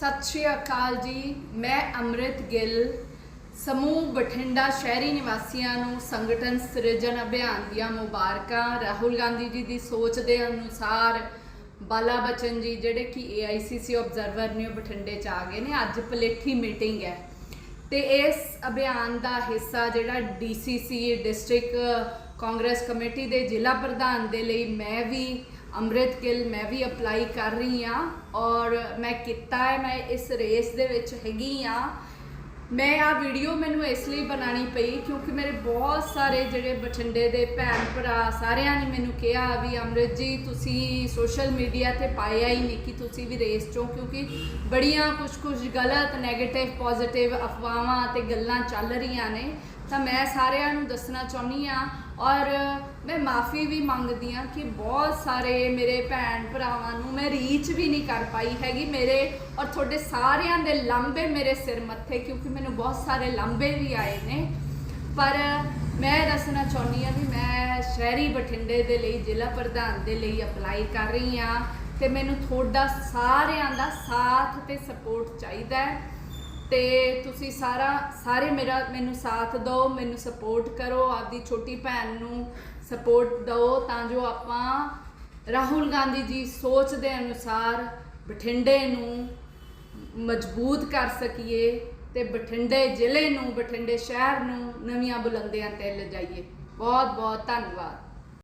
ਸਤਿ ਸ਼੍ਰੀ ਅਕਾਲ ਜੀ। ਮੈਂ ਅੰਮ੍ਰਿਤ ਗਿੱਲ, ਸਮੂਹ ਬਠਿੰਡਾ ਸ਼ਹਿਰੀ ਨਿਵਾਸੀਆਂ ਨੂੰ ਸੰਗਠਨ ਸਿਰਜਣ ਅਭਿਆਨ ਦੀਆਂ ਮੁਬਾਰਕਾਂ। ਰਾਹੁਲ ਗਾਂਧੀ ਜੀ ਦੀ ਸੋਚ ਦੇ ਅਨੁਸਾਰ ਬਾਲਾ ਬਚਨ ਜੀ, ਜਿਹੜੇ ਕਿ AICC ਆਬਜ਼ਰਵਰ ਨੇ, ਉਹ ਬਠਿੰਡੇ ਚ ਆ ਗਏ ਨੇ। ਅੱਜ ਪਲੇਠੀ ਮੀਟਿੰਗ ਹੈ। ਤੇ ਇਸ ਅਭਿਆਨ ਦਾ ਹਿੱਸਾ ਜਿਹੜਾ DCC ਡਿਸਟ੍ਰਿਕਟ ਕਾਂਗਰਸ ਕਮੇਟੀ ਦੇ ਜ਼ਿਲ੍ਹਾ ਪ੍ਰਧਾਨ ਦੇ ਲਈ ਮੈਂ ਵੀ ਅੰਮ੍ਰਿਤ ਗਿੱਲ ਮੈਂ ਵੀ ਅਪਲਾਈ ਕਰ ਰਹੀ ਹਾਂ ਔਰ ਮੈਂ ਕੀਤਾ ਹੈ, ਮੈਂ ਇਸ ਰੇਸ ਦੇ ਵਿੱਚ ਹੈਗੀ ਆ ਮੈਂ ਆ ਵੀਡੀਓ ਮੈਨੂੰ ਇਸ ਲਈ ਬਣਾਣੀ ਪਈ ਕਿਉਂਕਿ ਮੇਰੇ ਬਹੁਤ ਸਾਰੇ ਜਿਹੜੇ ਬਠਿੰਡੇ ਦੇ ਭੈਣ ਭਰਾ ਸਾਰਿਆਂ ਨੇ ਮੈਨੂੰ ਕਿਹਾ ਵੀ ਅੰਮ੍ਰਿਤ ਜੀ, ਤੁਸੀਂ ਸੋਸ਼ਲ ਮੀਡੀਆ ਤੇ ਪਾਇਆ ਹੀ ਨਹੀਂ ਕਿ ਤੁਸੀਂ ਵੀ ਰੇਸ ਚੋਂ ਕਿਉਂਕਿ ਬੜੀਆਂ ਕੁਝ ਕੁਝ ਗਲਤ 네ਗੇਟਿਵ ਪੋਜ਼ਿਟਿਵ ਅਫਵਾਹਾਂ ਤੇ ਗੱਲਾਂ ਚੱਲ ਰਹੀਆਂ ਨੇ। ਤਾਂ ਮੈਂ ਸਾਰਿਆਂ ਨੂੰ ਦੱਸਣਾ ਚਾਹੁੰਦੀ ਆ ਔਰ ਮੈਂ ਮਾਫੀ ਵੀ ਮੰਗਦੀ ਆ ਕਿ ਬਹੁਤ ਸਾਰੇ ਮੇਰੇ ਭੈਣ ਭਰਾਵਾਂ ਨੂੰ ਮੈਂ ਰੀਚ ਵੀ ਨਹੀਂ ਕਰ ਪਾਈ ਹੈਗੀ ਮੇਰੇ ਔਰ ਤੁਹਾਡੇ ਸਾਰਿਆਂ ਦੇ ਲਾਂਬੇ ਮੇਰੇ ਸਿਰ ਮੱਥੇ ਕਿਉਂਕਿ ਮੈਨੂੰ ਬਹੁਤ ਸਾਰੇ ਲਾਂਬੇ ਵੀ ਆਏ ਨੇ। ਪਰ ਮੈਂ ਦੱਸਣਾ ਚਾਹੁੰਦੀ ਆ ਵੀ ਮੈਂ ਸ਼ਹਿਰੀ ਬਠਿੰਡੇ ਦੇ ਲਈ, ਜ਼ਿਲ੍ਹਾ ਪ੍ਰਧਾਨ ਦੇ ਲਈ ਅਪਲਾਈ ਕਰ ਰਹੀ ਆ ਤੇ ਮੈਨੂੰ ਤੁਹਾਡਾ ਸਾਰਿਆਂ ਦਾ ਸਾਥ ਤੇ ਸਪੋਰਟ ਚਾਹੀਦਾ ਹੈ। ਤੇ ਤੁਸੀਂ ਸਾਰਾ, ਸਾਰੇ ਮੇਰਾ, ਮੈਨੂੰ ਸਾਥ ਦਿਓ, ਮੈਨੂੰ ਸਪੋਰਟ ਕਰੋ, ਆਪਦੀ ਛੋਟੀ ਭੈਣ ਨੂੰ ਸਪੋਰਟ ਦਿਓ, ਤਾਂ ਜੋ ਆਪਾਂ ਰਾਹੁਲ ਗਾਂਧੀ ਜੀ ਸੋਚ ਦੇ ਅਨੁਸਾਰ ਬਠਿੰਡੇ ਨੂੰ ਮਜ਼ਬੂਤ ਕਰ ਸਕੀਏ ਤੇ ਬਠਿੰਡੇ ਜ਼ਿਲ੍ਹੇ ਨੂੰ, ਬਠਿੰਡੇ ਸ਼ਹਿਰ ਨੂੰ ਨਵੀਆਂ ਬੁਲੰਦੀਆਂ ਤੇ ਲਿਜਾਈਏ। ਬਹੁਤ ਬਹੁਤ ਧੰਨਵਾਦ।